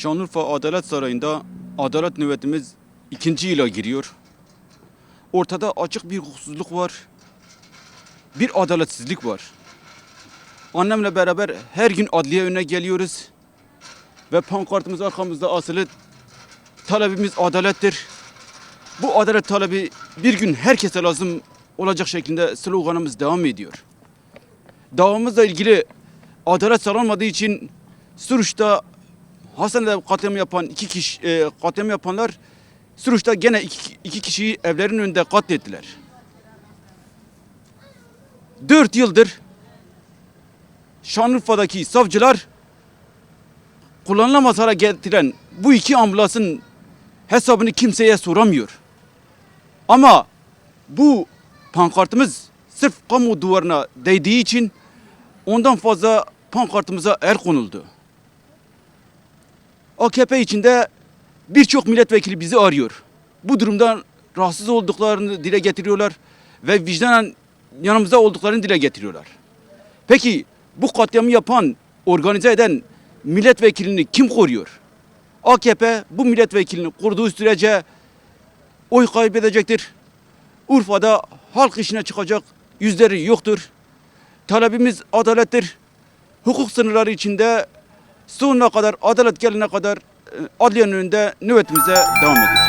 Şanlıurfa Adalet Sarayı'nda adalet nöbetimiz ikinci yıla giriyor. Ortada açık bir hukuksuzluk var. Bir adaletsizlik var. Annemle beraber her gün adliye önüne geliyoruz. Ve pankartımız arkamızda asılı. Talebimiz adalettir. Bu adalet talebi bir gün herkese lazım olacak şeklinde sloganımız devam ediyor. Davamızla ilgili adalet sağlanmadığı için Suruç'ta Hasan'da katliam yapan iki kişi e, katliam yapanlar Suruç'ta gene iki, iki kişiyi evlerin önünde katlettiler. Dört yıldır Şanlıurfa'daki savcılar kullanılamaz hale getiren bu iki ambulansın hesabını kimseye soramıyor. Ama bu pankartımız sırf kamu duvarına değdiği için ondan fazla pankartımıza el konuldu. AKP içinde birçok milletvekili bizi arıyor. Bu durumdan rahatsız olduklarını dile getiriyorlar ve vicdanen yanımızda olduklarını dile getiriyorlar. Peki bu katliamı yapan, organize eden milletvekilini kim koruyor? AKP bu milletvekilini koruduğu sürece oy kaybedecektir. Urfa'da halk işine çıkacak yüzleri yoktur. Talebimiz adalettir. Hukuk sınırları içinde sonuna kadar adalet gelene kadar e, adliyenin önünde nöbetimize devam ediyoruz.